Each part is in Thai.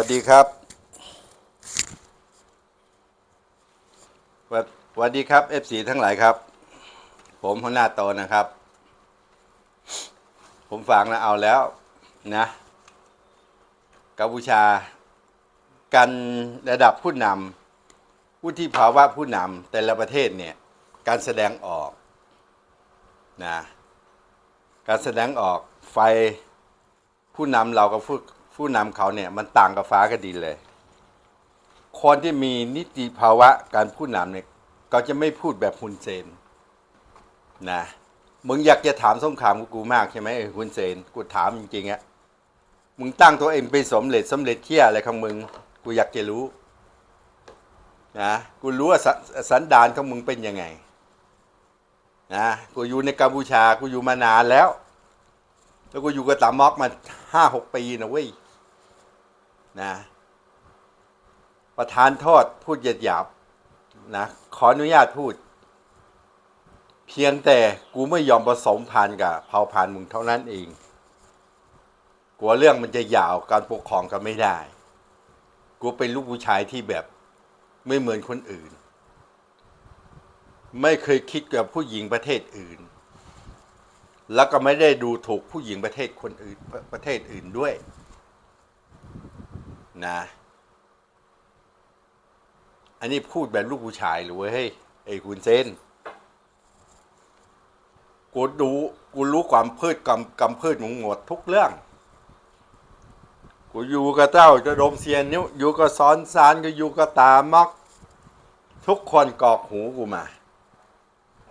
วัสดีครับสวัสวัสดีครับ FC ทั้งหลายครับ ผมหัวหน้าโตนะครับ ผมฟังแล้วเอาแล้วนะกัมพูชา การระดับผู้นำผู้ที่ภาวะผู้นำแต่ละประเทศเนี่ย การแสดงออกนะการแสดงออกไฟผู้นำเรากับ ผู้นำเขาเนี่ยมันต่างกับฟ้ากับดินเลย คนที่มีนิติภาวะการผู้นำเนี่ยก็จะไม่พูดแบบฮุนเซนนะมึงอยากจะถามสงครามกูมากใช่ไหมไอ้ฮุนเซนกูถามจริงๆอะมึงตั้งตัวเองเป็นสมเร็จสำเร็จเที่ยอะไรของมึง กูอยากจะรู้นะกูรู้ว่าสสันดานของมึงเป็นยังไงนะกูอยู่ในกัมพูชากูอยู่มานานแล้ว แล้วกูอยู่กับตามอกมาห้าหกปีนะเว้ย นะประธานโทษพูดหยาบๆนะขออนุญาตพูด เพียงแต่กูไม่ยอมผสมพันกับเผ่าพันธุ์มึงเท่านั้นเอง กลัวเรื่องมันจะยาวการปกครองกันไม่ได้ กูเป็นลูกผู้ชายที่แบบไม่เหมือนคนอื่น ไม่เคยคิดกับผู้หญิงประเทศอื่น แล้วก็ไม่ได้ดูถูกผู้หญิงประเทศคนอื่นประประเทศอื่นด้วย นะ อันนี้พูดแบบลูกผู้ชายหรือเว้ยเฮ้ยไอ้คุณเซนกูดูกูรู้ความพืชกำกำพืชมึงหมดทุกเรื่อง กูอยู่กับเจ้าจะดมเซียนนิ้วอยู่กับซ้อนซานก็อยู่กับตามอกทุกคนกอกหูกูมา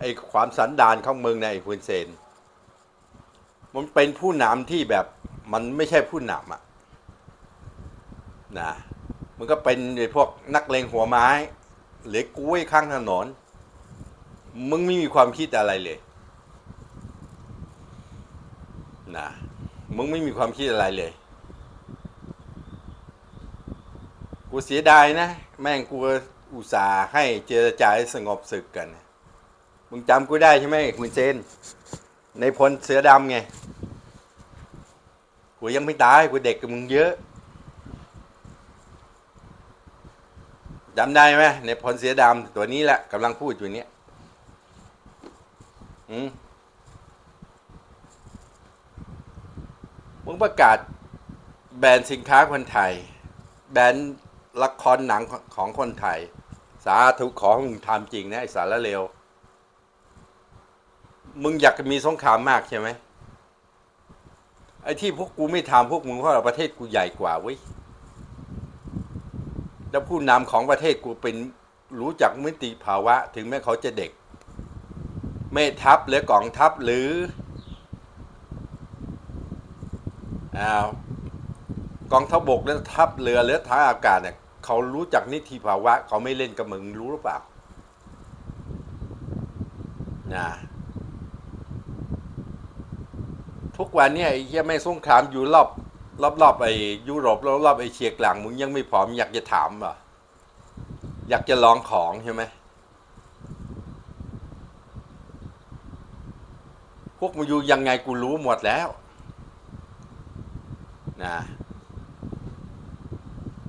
ไอ้ความสันดานของมึงในะไอ้คุณเซน มันเป็นผู้นำที่แบบมันไม่ใช่ผู้นำอะ นะมันก็เป็นไอ้พวกนักเลงหัวไม้ เหล็กกุ้ยข้างถนน มึงไม่มีความคิดอะไรเลยนะมึงไม่มีความคิดอะไรเลย กูเสียดายนะ แม่งกูอุตส่าห์ให้เจรจาสงบศึกกัน มึงจำกูได้ใช่ไหมคุณเซน ในพลเสือดำไง กูยังไม่ตาย กูเด็กกับมึงเยอะ จำได้ไหมในพลเสือดำตัวนี้แหละกำลังพูดอยู่เนี้ยอืมมึงประกาศแบรนด์สินค้าคนไทย แบรนด์ละครหนังของคนไทย สาธุขอให้มึงทำจริงนะไอสารเลวมึงอยากมีสงครามมากใช่ไหมไอ้ที่พวกกูไม่ทำพวกมึงเพราะเราประเทศกูใหญ่กว่าเว้ย แล้วผู้นำของประเทศกูเป็นรู้จักมิติภาวะ ถึงแม้เขาจะเด็กแม่ทัพหรือกองทัพหรืออ้าวกองทัพบกหรือทัพเรือหรือทางอากาศเนี่ยเขารู้จักนิติภาวะ เขาไม่เล่นกับมึงรู้หรือเปล่านะทุกวันเนี่ยไอ้เหี้ยไม่งสงครามอยู่รอบ รอบรอบไอ้ยุโรปรอบรอบไอ้เชียกลางมึงยังไม่พร้อมอยากจะถามเหรอยากจะลองของใช่ไหมพวกมึงอยู่ยังไงกูรู้หมดแล้วนะ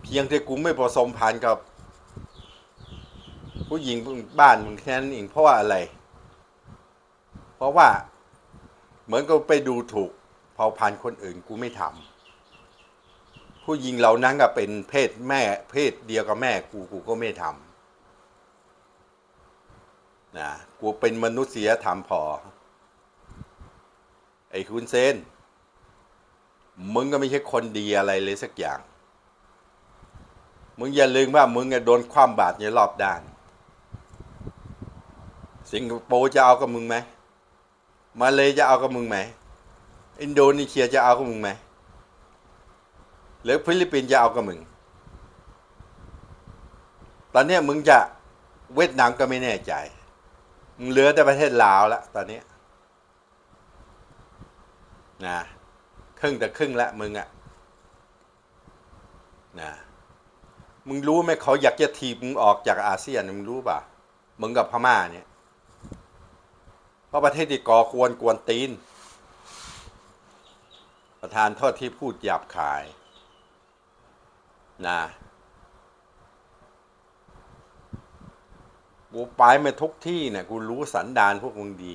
เพียงแต่กูไม่ผสมพันธ์กับ ผู้หญิงบ้านมึงแค่นั้นเองเพราะว่าอะไร เพราะว่าเหมือนกับไปดูถูกเผ่าพันธุ์คนอื่นกูไม่ทำ ผู้หญิงเหล่านั้นก็เป็นเพศแม่ เพศเดียวกับแม่กูกูก็ไม่ทำนะกูเป็นมนุษยธรรมพอ ไอ้คุณเซนมึงก็ไม่ใช่คนดีอะไรเลยสักอย่าง มึงอย่าลืมว่ามึงอะโดนความบาดในรอบด้าน สิงคโปร์จะเอากับมึงไหม มาเลยจะเอากับมึงไหม อินโดนีเซียจะเอากับมึงไหม หรือฟิลิปปินส์จะเอากับมึง ตอนนี้มึงจะเวียดนามก็ไม่แน่ใจ มึงเหลือแต่ประเทศลาวแล้วตอนนี้นะครึ่งแต่ครึ่งละมึงอะนะมึงรู้ไหมเขาอยากจะทีบมึงออกจากอาเซียนมึงรู้ป่ะมึงกับพม่าเนี่ยเพราะประเทศที่ก่อควรกวนตีน ประธานโทษที่พูดหยาบคาย นะกูไปมาทุกที่เนี่ยกูรู้สันดานพวกมึงดี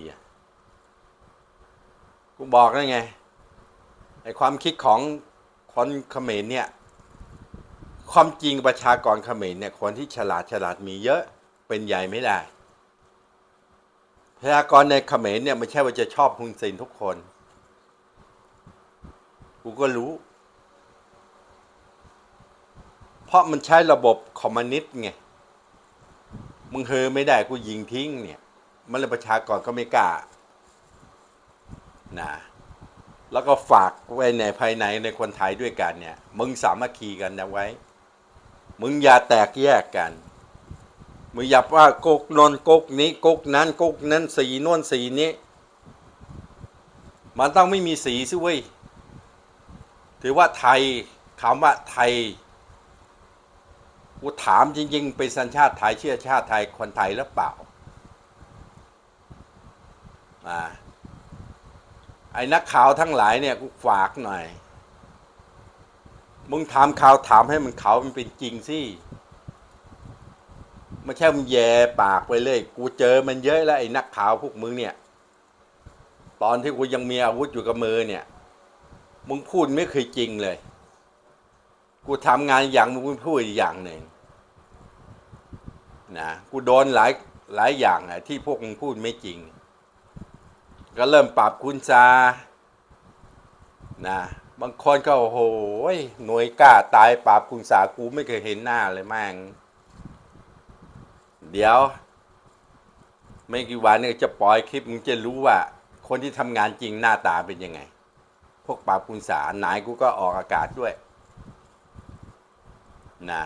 กูบอกแล้ไงไอความคิดของคนเขมรเนี่ย ความจริงประชากรเขมรเนี่ย คนที่ฉลาดฉลาดมีเยอะเป็นใหญ่ไม่ได้ประชากรในเขมรเนี่ยไม่ใช่ว่าจะชอบฮุนเซนทุกคน กูก็รู้ เพ ราะมันใช้ระบบคอมมิวนิสต์ไง มึงเฮอไม่ได้กูยิงทิ้งเนี่ย มันเลยประชากรก็ไม่กล้านะแล้วก็ฝากไว้ในภายในในคนไทยด้วยกันเนี่ย มึงสามัคคีกันนะไว้ มึงอย่าแตกแยกกัน มึงอย่าว่ากกนนกกนี้กกนั้นกกนั้นสีน่นสีนี้ มันต้องไม่มีสีสิเว้ย ถือว่าไทยคำว่าไทย กูถามจริง ๆ เป็นสัญชาติไทยเชื่อชาติไทยคนไทยหรือเปล่าอ่าไอ้นักข่าวทั้งหลายเนี่ยกูฝากหน่อย มึงถามข่าวถามให้มันเขามันเป็นจริงสิไม่ใช่มึงแย่ปากไปเลย กูเจอมันเยอะแล้วไอ้นักข่าวพวกมึงเนี่ย ตอนที่กูยังมีอาวุธอยู่กับมือเนี่ย มึงพูดไม่เคยจริงเลย กูทำงานอย่างมึงพูดอีกอย่างหนึ่ง นะกูโดนหลายหลายอย่างอะที่พวกมึงพูดไม่จริง ก็เริ่มปรับคุณซานะบางคนก็โอ้โหหน่วยกล้าตายปราบคุณสากูไม่เคยเห็นหน้าเลยแม่ง เดี๋ยว ไม่กี่วันเนี่ยจะปล่อยคลิปมึงจะรู้ว่า คนที่ทำงานจริงหน้าตาเป็นยังไง พวกปราบคุณสาไหนกูก็ออกอากาศด้วย นะ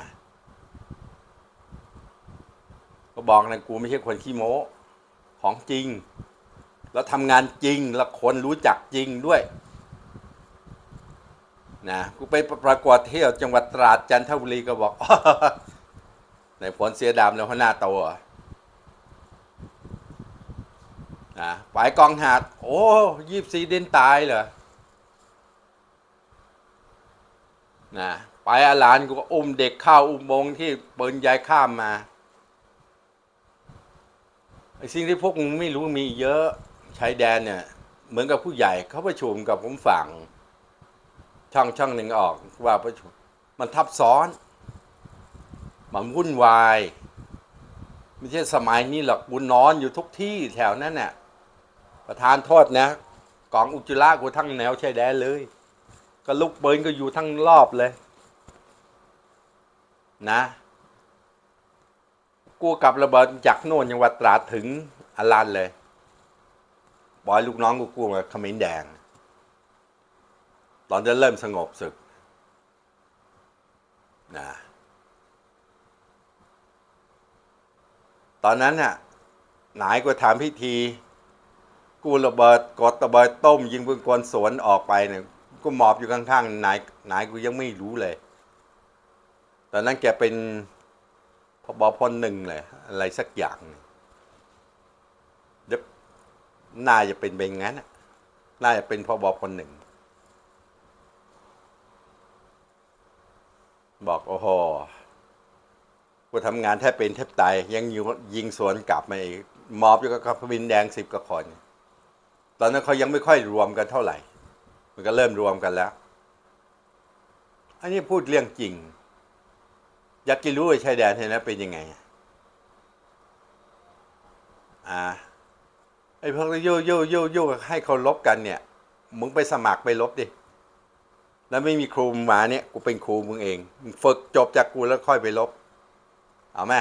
ก็บอกนะกูไม่ใช่คนขี้โม้ของจริง แล้วทำงานจริง แล้วคนรู้จักจริงด้วยนะกูไปประกวดเที่ยวจังหวัดตราดจันทบุรีก็บอกในผลเสียดำแล้วหัวหน้าโตเหรอนะไปกองหาด โอ้ยี่สี่เด่นตายเหรอนะไปอาลานกูก็อุ้มเด็กเข้าอุโมมงที่เปินยายข้ามมา ไอ้สิ่งที่พวกมึงไม่รู้มีเยอะชายแดนเนี่ย เหมือนกับผู้ใหญ่เขาประชุมกับผมฝั่ง ช่องช่องหนึ่งออกว่าประชุมมันทับซ้อน มันวุ่นวายไม่ใช่สมัยนี้หรอกกูนอนอยู่ทุกที่แถวนั้นน่ะประธานโทษนะกองอุจจาระกูทั้งแนวชายแดนเลย ก็ลูกเบินก็อยู่ทั้งรอบเลย นะ กูกับระเบิดจากโน่นจังวัดตราถึงอลันเลยบอยลูกน้องกูกูมาขมิ้นแดง ตอนจะเริ่มสงบศึกนะตอนนั้นน่ะนายก็ทำพิธี กูระเบิดกดระเบิดต้ม ยิงปืนกลสวนออกไปเนี่ยกูหมอบอยู่ข้างๆนายนายกูยังไม่รู้เลย ตอนนั้นแกเป็น พบพหนึ่งเลยอะไรสักอย่างเดี๋ยวน่าจะเป็นเป็นงั้นน่ะน่าจะเป็นพบพหนึ่งบอกโอ้โหกูทำงานแทบเป็นแทบตายยังยิงยิงสวนกลับมาอีกมอบอยู่กับวินแดงสิบกว่าคนตอนนั้นเขายังไม่ค่อยรวมกันเท่าไหร่ มันก็เริ่มรวมกันแล้ว อันนี้พูดเรื่องจริง อยากจะรู้ว่าชายแดนเห็นแล้วเป็นยังไง อ่าไอ้พวกโยโยโยโยให้เขาลบกันเนี่ย มึงไปสมัครไปลบดิ แล้วไม่มีครูมาเนี่ย กูเป็นครูมึงเอง มึงฝึกจบจากกูแล้วค่อยไปลบ เอาไหม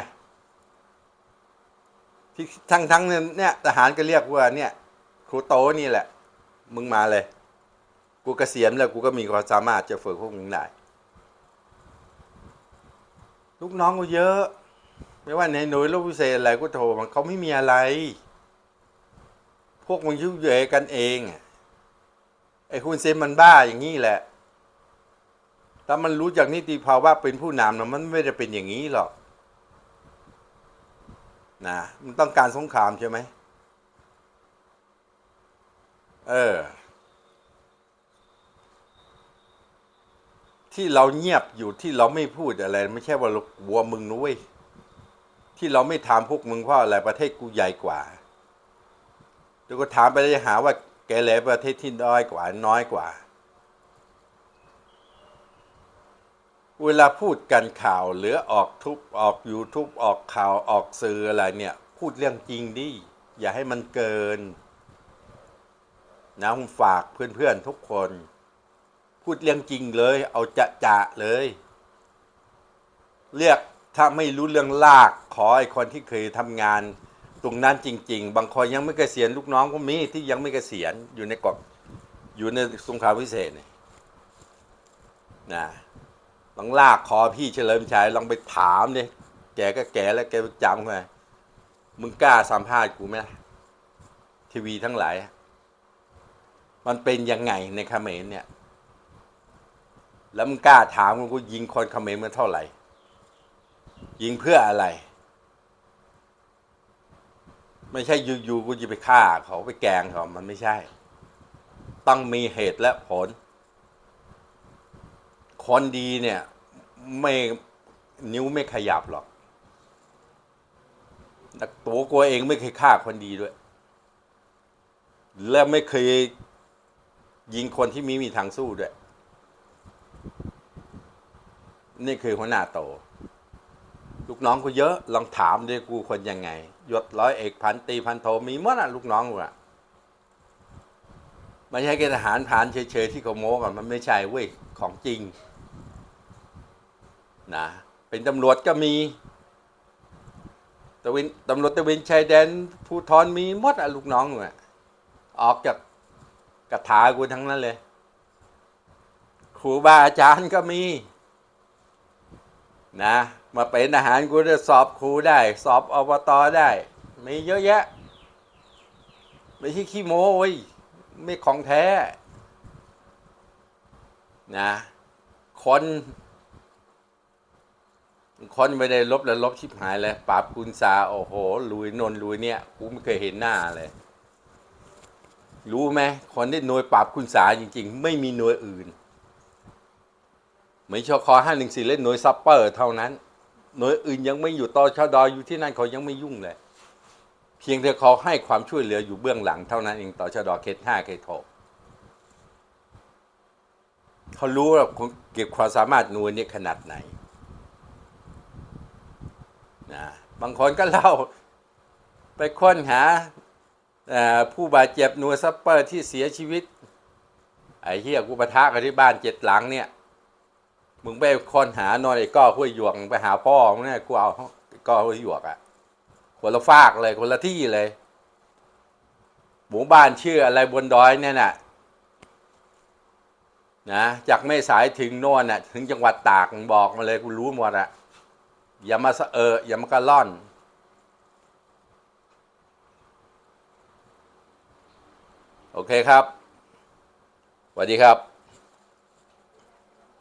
ที่ทั้งทั้งเนี่ยทหารก็เรียกว่าเนี่ย ครูโตนี่แหละ มึงมาเลย กูเกษียณแล้วกูก็มีความสามารถจะฝึกพวกมึงได้ ลูกน้องกูเยอะ ไม่ว่าในหน่วยลูกพิเศษอะไรกูโทรมันเขาไม่มีอะไร พวกมึงยุ่งเหยิงกันเองไอ้คุณเซมมันบ้าอย่างนี้แหละถ้ามันรู้จากนิติภาวะเป็นผู้นำนะมันไม่ได้เป็นอย่างนี้หรอกนะมันต้องการสงครามใช่ไหมเออ ที่เราเงียบอยู่ที่เราไม่พูดอะไร ไม่ใช่ว่าเรากลัวมึงนุ้ยที่เราไม่ถามพวกมึงเพราะอะไรประเทศกูใหญ่กว่าเดี๋ยวก็ถามไปจะหาว่าแกเหลประเทศที่น้อยกว่าน้อยกว่า เวลาพูดกันข่าวหรือออกทุบออก YouTube ออกข่าวออกสื่ออะไรเนี่ย พูดเรื่องจริงดิ อย่าให้มันเกิน นะผมฝากเพื่อนๆทุกคน พูดเรื่องจริงเลย เอาจะจะๆเลย เรียกถ้าไม่รู้เรื่องลาก ขอไอ้คนที่เคยทำงาน ตรงนั้นจริง ๆ บางคนยังไม่เกษียณลูกน้องก็มีที่ยังไม่เกษียณอยู่ในกฎอยู่ในสงครามพิเศษเนี่ยนะลองลากคอพี่เฉลิมชัยลองไปถามดิแกก็แกแล้วแกจำไงมึงกล้าสัมภาษณ์กูไหมทีวีทั้งหลาย มันเป็นยังไงในเมรเนี่ย แล้วมึงกล้าถามกูยิงคนเขมรมันเท่าไหร่ ยิงเพื่ออะไร ไม่ใช่อยู่ๆกูจะไปฆ่าเขาไปแกงเขามันไม่ใช่ ต้องมีเหตุและผล คนดีเนี่ยไม่นิ้วไม่ขยับหรอกตัวกูเองไม่เคยฆ่าคนดีด้วย และไม่เคยยิงคนที่มีมีทางสู้ด้วย นี่คือหัวหน้าโต ลูกน้องกูเยอะ ลองถามด้วยกูคนยังไง ยศร้อยเอกพันตีพันโทมีหมดอะลูกน้องกูอะไม่ใช่แค่ทหารผ่านเฉยๆที่เขาโม้กันมันไม่ใช่เว้ยของจริงนะเป็นตำรวจก็มีตะเวนตำรวจตะเวนชายแดนภูทรมีหมดอะลูกน้องกูอะออกจากกระถากูทั้งนั้นเลย ครูบาอาจารย์ก็มี นะ มาเป็นอาหารกูจะสอบครูได้ สอบอบตได้ มีเยอะแยะ ไม่ใช่ขี้โม้เว้ยไม่ของแท้ นะ คน คนไม่ได้ลบแล้วลบชิบหายเลยปราบกุญซาโอ้โหลุยนนลุยเนี่ยกูไม่เคยเห็นหน้าเลยรู้ไหมคนที่หน่วยปราบกุญซาจริง ๆ ไม่มีหน่วยอื่น ไม่ชคห้าหนึ่งสี่เล่นหน่วยซัปเปอร์เท่านั้น หน่วยอื่นยังไม่อยู่ต่อชดออยู่ที่นั่นเขายังไม่ยุ่งเลย เพียงแต่เขาให้ความช่วยเหลืออยู่เบื้องหลังเท่านั้นเองต่อชดอเคสห้าเคสหกเขารู้ว่าเก็บความสามารถหน่วยนี้ขนาดไหนนะบางคนก็เล่าไปค้นหาผู้บาดเจ็บหน่วยซัปเปอร์ที่เสียชีวิต ไอ้เหี้ยกูปะทะกันที่บ้านเจ็ดหลังเนี่ย มึงไปค้นหาหน่อยไอ้ก้อห้วยหยวกไปหาพ่อมึงเนี่ยกูเอาก้อห้วยหยวกอะ่ะคนละฟากเลยคนละที่เลยหมู่บ้านชื่ออะไรบนดอยเนี่ยน่ะนะจากแม่สายถึงโน่นน่ะ ถึงจังหวัดตากบอกมาเลยกูรู้หมดอะอย่ามาสะเอออย่ามากระล่อน โอเคครับสวัสดีครับ